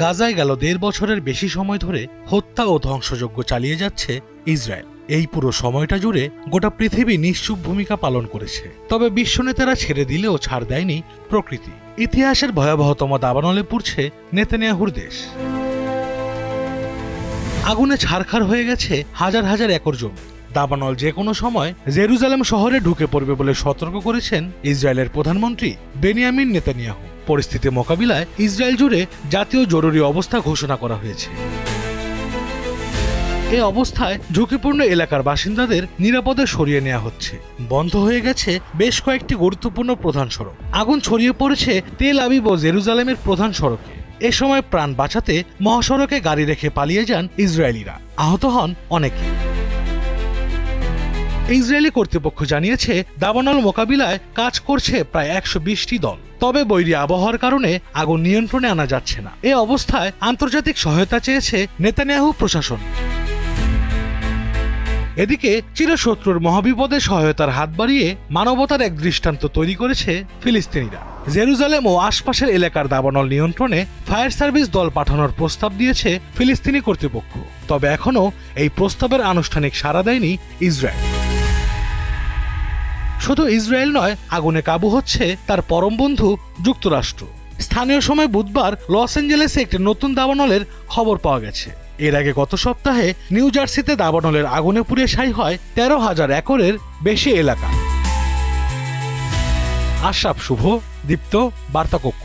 গাজায় গেল দেড় বছরের বেশি সময় ধরে হত্যা ও ধ্বংসযজ্ঞ চালিয়ে যাচ্ছে ইসরায়েল। এই পুরো সময়টা জুড়ে গোটা পৃথিবী নিশ্চুপ ভূমিকা পালন করেছে। তবে বিশ্বনেতারা ছেড়ে দিলেও ছাড় দেয়নি প্রকৃতি। ইতিহাসের ভয়াবহতম দাবানলে পুড়ছে নেতানিয়াহুর দেশ। আগুনে ছারখার হয়ে গেছে হাজার হাজার একর জমি। দাবানল যে কোনো সময় জেরুজালেম শহরে ঢুকে পড়বে বলে সতর্ক করেছেন ইসরায়েলের প্রধানমন্ত্রী বেনিয়ামিন নেতানিয়াহু। পরিস্থিতি মোকাবিলায় ইসরায়েল জুড়ে জাতীয় জরুরি অবস্থা ঘোষণা করা হয়েছে। এ অবস্থায় ঝুঁকিপূর্ণ এলাকার বাসিন্দাদের নিরাপদে সরিয়ে নেওয়া হচ্ছে। বন্ধ হয়ে গেছে বেশ কয়েকটি গুরুত্বপূর্ণ প্রধান সড়ক। আগুন ছড়িয়ে পড়েছে তেল আবিব ও জেরুজালেমের প্রধান সড়কে। এ সময় প্রাণ বাঁচাতে মহাসড়কে গাড়ি রেখে পালিয়ে যান ইসরায়েলিরা। আহত হন অনেকে। ইসরায়েলি কর্তৃপক্ষ জানিয়েছে, দাবানল মোকাবিলায় কাজ করছে প্রায় একশো বিশটি দল। তবে বৈরী আবহাওয়ার কারণে আগুন নিয়ন্ত্রণে আনা যাচ্ছে না। এ অবস্থায় আন্তর্জাতিক সহায়তা চেয়েছে নেতানিয়াহু প্রশাসন। এদিকে চিরশত্রুর মহাবিপদে সহায়তার হাত বাড়িয়ে মানবতার এক দৃষ্টান্ত তৈরি করেছে ফিলিস্তিনিরা। জেরুজালেম ও আশপাশের এলাকার দাবানল নিয়ন্ত্রণে ফায়ার সার্ভিস দল পাঠানোর প্রস্তাব দিয়েছে ফিলিস্তিনি কর্তৃপক্ষ। তবে এখনও এই প্রস্তাবের আনুষ্ঠানিক সাড়া দেয়নি ইসরায়েল। শুধু ইসরায়েল নয়, আগুনে কাবু হচ্ছে তার পরম বন্ধু যুক্তরাষ্ট্র। স্থানীয় সময় বুধবার লস অ্যাঞ্জেলেসে একটি নতুন দাবানলের খবর পাওয়া গেছে। এর আগে গত সপ্তাহে নিউ জার্সিতে দাবানলের আগুনে পুড়ে ছাই হয় তেরো হাজার একরের বেশি এলাকা। আশরাফ শুভ, দীপ্ত বার্তা কক্ষ